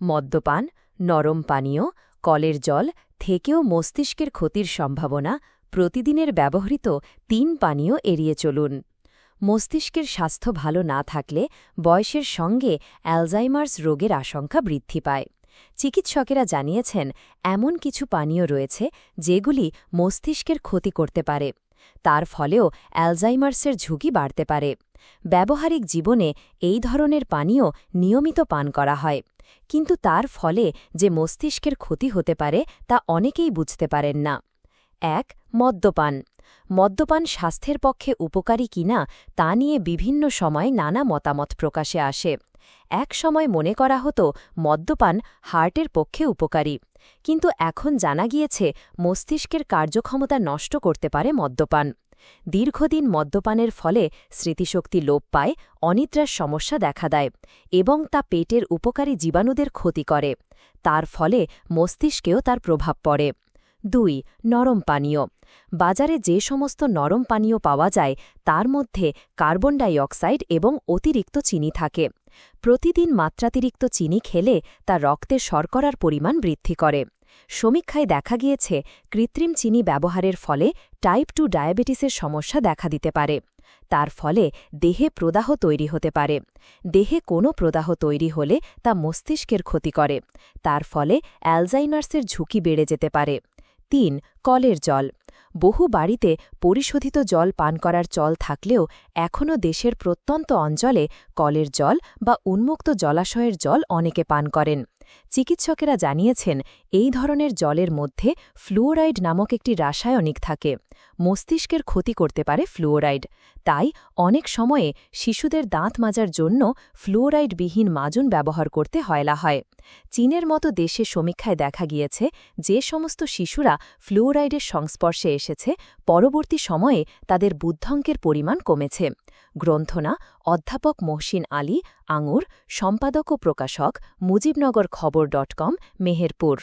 মদ্যপান, নরম পানীয়, কলের জল থেকেও মস্তিষ্কের ক্ষতির সম্ভাবনা প্রতিদিনের ব্যবহৃত তিন পানীয় এড়িয়ে চলুন। মস্তিষ্কের স্বাস্থ্য ভালো না থাকলে বয়সের সঙ্গে অ্যালজাইমার্স রোগের আশঙ্কা বৃদ্ধি পায়। চিকিৎসকেরা জানিয়েছেন, এমন কিছু পানীয় রয়েছে যেগুলি মস্তিষ্কের ক্ষতি করতে পারে। তার ফলেও অ্যালজাইমার্সের ঝুঁকি বাড়তে পারে। ব্যবহারিক জীবনে এই ধরনের পানীয় নিয়মিত পান করা হয়। কিন্তু তার ফলে যে মস্তিষ্কের ক্ষতি হতে পারে তা অনেকেই বুঝতে পারেন না। এক, মদ্যপান। মদ্যপান স্বাস্থ্যের পক্ষে উপকারী কিনা তা নিয়ে বিভিন্ন সময় নানা মতামত প্রকাশে আসে। এক সময় মনে করা হতো, মদ্যপান হার্টের পক্ষে উপকারী। কিন্তু এখন জানা গিয়েছে, মস্তিষ্কের কার্যক্ষমতা নষ্ট করতে পারে মদ্যপান। দীর্ঘদিন মদ্যপানের ফলে স্মৃতিশক্তি লোপ পায়, অনিদ্রার সমস্যা দেখা দেয় এবং তা পেটের উপকারী জীবাণুদের ক্ষতি করে। তার ফলে মস্তিষ্কেও তার প্রভাব পড়ে। দুই, নরম পানীয়। বাজারে যে সমস্ত নরম পানীয় পাওয়া যায়, তার মধ্যে কার্বন ডাইঅক্সাইড এবং অতিরিক্ত চিনি থাকে। প্রতিদিন মাত্রাতিরিক্ত চিনি খেলে তা রক্তে শর্করার পরিমাণ বৃদ্ধি করে। সমীক্ষায় দেখা গিয়েছে, কৃত্রিম চিনি ব্যবহারের ফলে টাইপ টু ডায়াবেটিসের সমস্যা দেখা দিতে পারে। তার ফলে দেহে প্রদাহ তৈরি হতে পারে। দেহে কোনো প্রদাহ তৈরি হলে তা মস্তিষ্কের ক্ষতি করে। তার ফলে অ্যালজাইমার্সের ঝুঁকি বেড়ে যেতে পারে। তিন, কলের জল। বহু বাড়িতে পরিশোধিত জল পান করার চল থাকলেও এখনও দেশের প্রত্যন্ত অঞ্চলে কলের জল বা উন্মুক্ত জলাশয়ের জল অনেকে পান করেন। চিকিৎসকেরা জানিয়েছেন এই ধরনের জলের মধ্যে ফ্লুওরাইড নামক একটি রাসায়নিক থাকে। মস্তিষ্কের ক্ষতি করতে পারে ফ্লুওরাইড তাই অনেক সময়ে শিশুদের দাঁত মাজার জন্য ফ্লুওরাইডবিহীন মাজুন ব্যবহার করতে হয়লা হয়। চীনের মতো দেশে সমীক্ষায় দেখা গিয়েছে, যে সমস্ত শিশুরা ফ্লুওরাইডের সংস্পর্শে এসেছে, পরবর্তী সময়ে তাদের বুদ্ধঙ্কের পরিমাণ কমেছে। গ্রন্থনা, অধ্যাপক মহসিন আলী, আঙুর, সম্পাদক ও প্রকাশক, মুজিবনগর খবর ডট কম, মেহেরপুর।